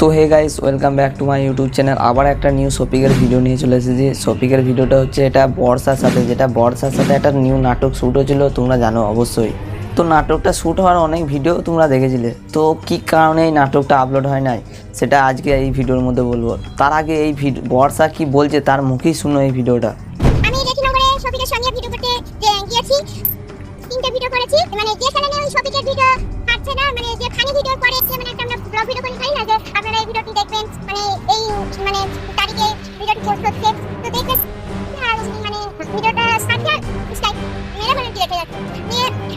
তো hey guys welcome back to my YouTube channel আবার একটা নিউ শপিংয়ের ভিডিও নিয়ে চলে এসেছি। শপিংয়ের ভিডিওটা হচ্ছে এটা বর্ষার সাথে, যেটা বর্ষার সাথে একটা নিউ নাটক শ্যুট হয়েছিল, তোমরা জানো অবশ্যই। তো নাটকটা শ্যুট হওয়ার অনেক ভিডিও তোমরা দেখেছিলে। তো কী কারণে এই নাটকটা আপলোড হয় নাই, সেটা আজকে এই ভিডিওর মধ্যে বলব। তার আগে এই ভিডিও বর্ষা কি বলছে, তার মুখেই শুনো এই ভিডিওটা আমি শপিকের ভিডিও করেছি। মানে যে শপিকের ভিডিও না মানে যে মানে একটা আমরা ব্লগ ভিডিও করে না, যে ভিডিওটি দেখবেন মানে এই মানে তারিখে ভিডিওটি পোস্ট হচ্ছে। তো দেখবেন মানে ভিডিওটা মানে যাচ্ছে।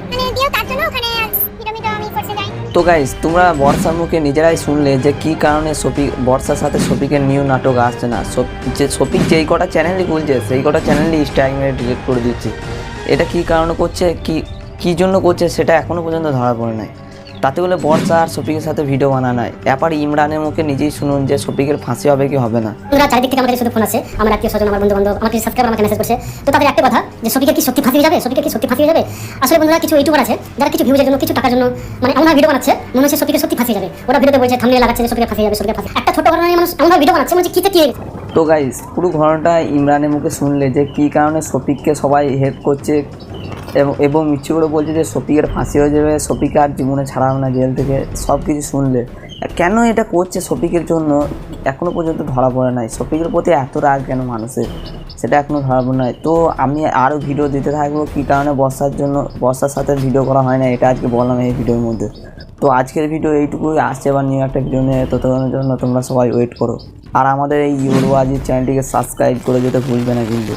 মানে দিয়েও তার জন্য ওখানে তো গাইস তোমরা বর্ষার মুখে নিজেরাই শুনলে যে কি কারণে শফিক বর্ষার সাথে শফিকের নিউ নাটক আসছে না। যে শফিক যেই কটা চ্যানেলই খুলছে, সেই কটা চ্যানেলই স্ট্রাইক মেরে ডিলিট করে দিচ্ছে। এটা কি কারণে করছে, কি, কী জন্য করছে, সেটা এখনও পর্যন্ত ধরা পড়ে নাই। তাতে বলে বর্ষা আর শফিকের সাথে ভিডিও বানা নাই। এবার ইমরানের মুখে নিজেই শুনুন যে শফিকের ফাঁসি হবে কি হবে না। বন্ধুরা চারিদিক থেকে আমাদের শুধু ফোন আছে আমার আত্মীয় স্বজন আমার বন্ধু বান্ধব আমার কিছু সাবস্ক্রাইবার আমাকে মেসেজ করছে। তো তাদের একটা কথা যে সফিকের কি সত্যি ফাঁসি হয়ে যাবে? সফিকের কি সত্যি ফাঁসি হয়ে যাবে? আসলে বন্ধুরা কিছু ইউটিউবার আছে যারা কিছু ভিউজের জন্য কিছু টাকার জন্য মানে এমন ভিডিও বানাচ্ছে মনে হচ্ছে সফিকের সত্যি ফাঁসি যাবে। ওরা ভিডিওতে বলছে থামলে লাগাচ্ছে যে সফিকের ফাঁসি যাবে সফিকের ফাঁসি। একটা ছোট ঘটনা নিয়ে মানুষ এমন ভিডিও বানাচ্ছে মনে হচ্ছে কি কি তো গাইস পুরো ঘটনাটা ইমরানের মুখে শুনলে যে কি কারণে শফিককে সবাই হেল্প করছে এবং মিচ্ছে করে বলছে যে শফিকের ফাঁসি হয়ে যাবে শফিক আর জীবনে ছাড়াবে না জেল থেকে। সব কিছু শুনলে কেন এটা করছে শফিকের জন্য? এখনও পর্যন্ত ধরা পড়ে নাই। শফিকের প্রতি এত রাগ কেন মানুষের? সেটা এখনও ধরা পড়ে নাই। তো আমি আরও ভিডিও দিতে থাকব কী কারণে বর্ষার জন্য, বর্ষার সাথে ভিডিও করা হয় না এটা আজকে বললাম এই ভিডিওর মধ্যে। তো আজকের ভিডিও এইটুকুই। আসছে বা নিউ একটা ভিডিও নিয়ে। ততক্ষণের জন্য তোমরা সবাই ওয়েট করো। আর আমাদের এই ইউরো চ্যানেলটিকে সাবস্ক্রাইব করে যেতে ভুলবে না কিন্তু।